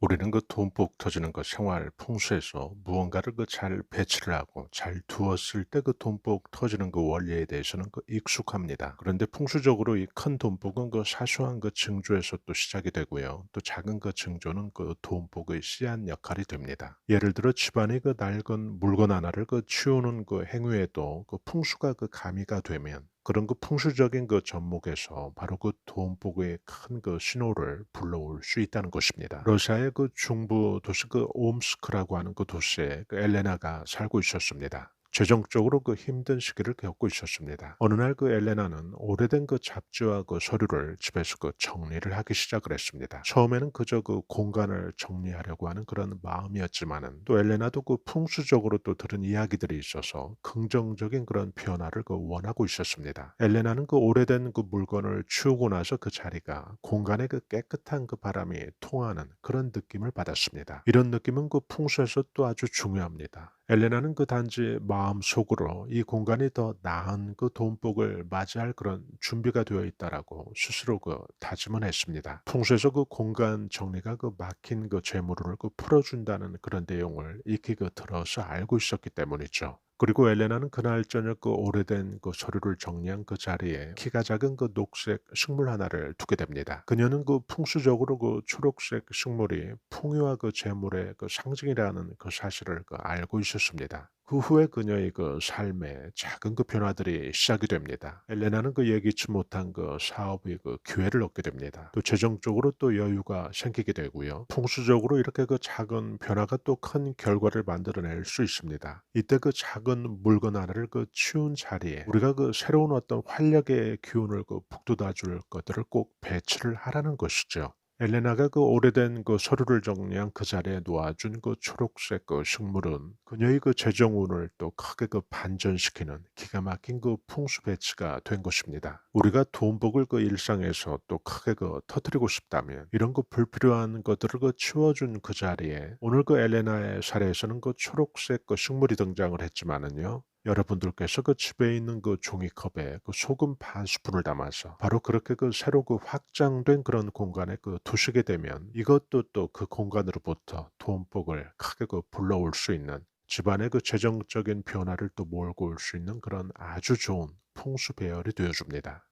우리는 그 돈복 터지는 그 생활 풍수에서 무언가를 그 잘 배치를 하고 잘 두었을 때 그 돈복 터지는 그 원리에 대해서는 그 익숙합니다. 그런데 풍수적으로 이 큰 돈복은 그 사소한 그 징조에서 또 시작이 되고요. 또 작은 그 징조는 그 돈복의 씨앗 역할이 됩니다. 예를 들어 집안의 그 낡은 물건 하나를 그 치우는 그 행위에도 그 풍수가 그 가미가 되면 그런 그 풍수적인 그 접목에서 바로 그 돈복의 큰 그 신호를 불러올 수 있다는 것입니다. 러시아의 그 중부 도시 그 옴스크라고 하는 그 도시에 그 엘레나가 살고 있었습니다. 재정적으로 그 힘든 시기를 겪고 있었습니다. 어느 날 그 엘레나는 오래된 그 잡지와 그 서류를 집에서 그 정리를 하기 시작을 했습니다. 처음에는 그저 그 공간을 정리하려고 하는 그런 마음이었지만은 또 엘레나도 그 풍수적으로 또 들은 이야기들이 있어서 긍정적인 그런 변화를 그 원하고 있었습니다. 엘레나는 그 오래된 그 물건을 치우고 나서 그 자리가 공간에 그 깨끗한 그 바람이 통하는 그런 느낌을 받았습니다. 이런 느낌은 그 풍수에서 또 아주 중요합니다. 엘레나는 그 단지 마음속으로 이 공간이 더 나은 그 돈복을 맞이할 그런 준비가 되어 있다라고 스스로 그 다짐을 했습니다. 풍수에서 그 공간 정리가 그 막힌 그 재물을 그 풀어준다는 그런 내용을 익히 그 들어서 알고 있었기 때문이죠. 그리고 엘레나는 그날 저녁 그 오래된 그 서류를 정리한 그 자리에 키가 작은 그 녹색 식물 하나를 두게 됩니다. 그녀는 그 풍수적으로 그 초록색 식물이 풍요와 그 재물의 그 상징이라는 그 사실을 그 알고 있었습니다. 그 후에 그녀의 그 삶에 작은 그 변화들이 시작이 됩니다. 엘레나는 그 예기치 못한 그 사업의 그 기회를 얻게 됩니다. 또 재정적으로 또 여유가 생기게 되고요. 풍수적으로 이렇게 그 작은 변화가 또 큰 결과를 만들어낼 수 있습니다. 이때 그 작은 물건 하나를 그 치운 자리에 우리가 그 새로운 어떤 활력의 기운을 그 북돋아 줄 것들을 꼭 배치를 하라는 것이죠. 엘레나가 그 오래된 그 서류를 정리한 그 자리에 놓아준 그 초록색 그 식물은 그녀의 그 재정운을 또 크게 그 반전시키는 기가 막힌 그 풍수 배치가 된 것입니다. 우리가 돈복을 그 일상에서 또 크게 그 터뜨리고 싶다면 이런 그 불필요한 것들을 그 치워준 그 자리에 오늘 그 엘레나의 사례에서는 그 초록색 그 식물이 등장을 했지만은요. 여러분들께서 그 집에 있는 그 종이컵에 그 소금 반 스푼을 담아서 바로 그렇게 그 새로 그 확장된 그런 공간에 그 두시게 되면 이것도 또 그 공간으로부터 돈복을 크게 그 불러올 수 있는 집안의 그 재정적인 변화를 또 몰고 올 수 있는 그런 아주 좋은 풍수 배열이 되어줍니다.